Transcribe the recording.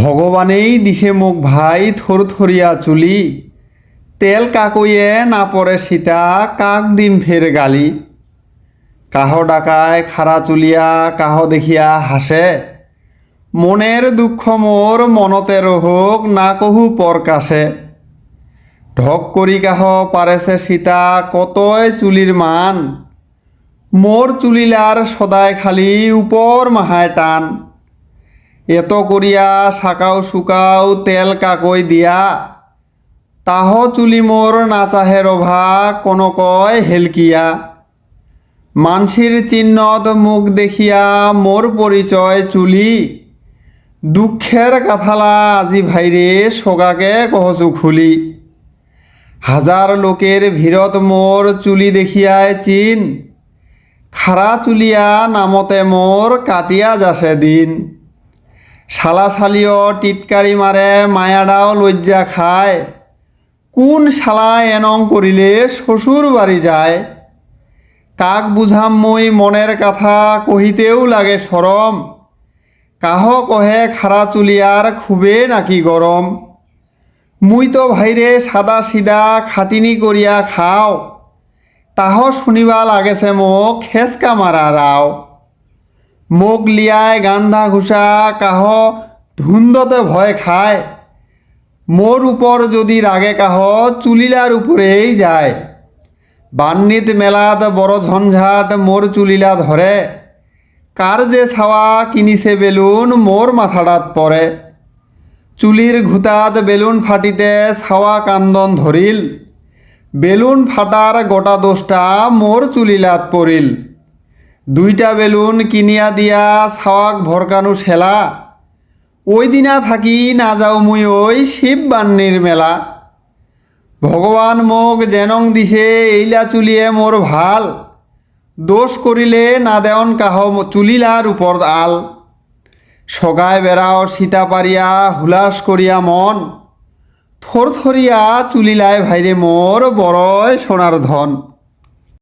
ভগবানেই দিছে মোক ভাই থরথরিয়া চুলি। তেল কাকইয়ে না পরে সীতা, কাক দিম ফের গালি। কাহ ডাকায় খাড়া চুলিয়া, কাহ দেখিয়া হাসে। মনের দুঃখ মোর মনতে হোক না কহু পরকাশে ঢক করি কাহ পারেছে সীতা, কতই চুলির মান। মোর চুলিলার সদায় খালি উপর মাহায় টান। এত করিয়া শাকাও শুকাও তেল কাকই দিয়া, তাহ চুলি মোর নাচাহে রভা কোন কয় হেলকিয়া। মানসির চিহ্নত মুখ দেখিয়া মোর পরিচয় চুলি দুঃখের কাথালা আজি ভাইরে সগাকে কহচু খুলি। হাজার লোকের ভিড়ত মোর চুলি দেখিয়ায় চিন খাড়া চুলিয়া নামতে মোর কাটিয়া যাসে দিন। শালা শালিও টিটকারি মারে, মায়াডাও লজ্জা খায়। কোন শালা এনং করিলে শ্বশুর বাড়ি যায়? কাক বুঝাম মই মনের কথা কহিতেও লাগে সরম। কাহ কহে খাড়া চুলিয়ার খুবে নাকি গরম? মুই তো ভাইরে সাদা সিদা খাটিনি করিয়া খাও। তাহ শুনিবা লাগেছে মোক খেসকা মারা রাও। মোক লিয়ায় গান্ধা ঘুষা কাহ, ধুন্দতে ভয় খায়। মোর উপর যদি রাগে কাহ, চুলিলার উপরেই যায়। বান্নিত মেলাত বড় ঝঞ্ঝাট মোর চুলিলা ধরে। কার যে ছাওয়া কিনিছে বেলুন মোর মাথাটাত পরে। চুলির ঘুতাত বেলুন ফাটিতে ছাওয়া কান্দন ধরিল। বেলুন ফাটার গোটা দোষটা মোর চুলিলাত পড়িল। দুইটা বেলুন কিনিয়া দিয়া ছাওয়াক ভরকানু ঠেলা। ওই দিনা থাকি না যাও মুই ওই শিব বান্নির মেলা। ভগবান মোক জেনং দিছে, এইলা চুলিয়ে মোর ভালো। দোষ করিলে না দেওন কাহ চুলিলার উপর আল। সগায় বেড়াও সীতা পারিয়া, হুলাস করিয়া মন। থরথরিয়া চুলিলায় ভাইরে মোর বড়ই সোনার ধন।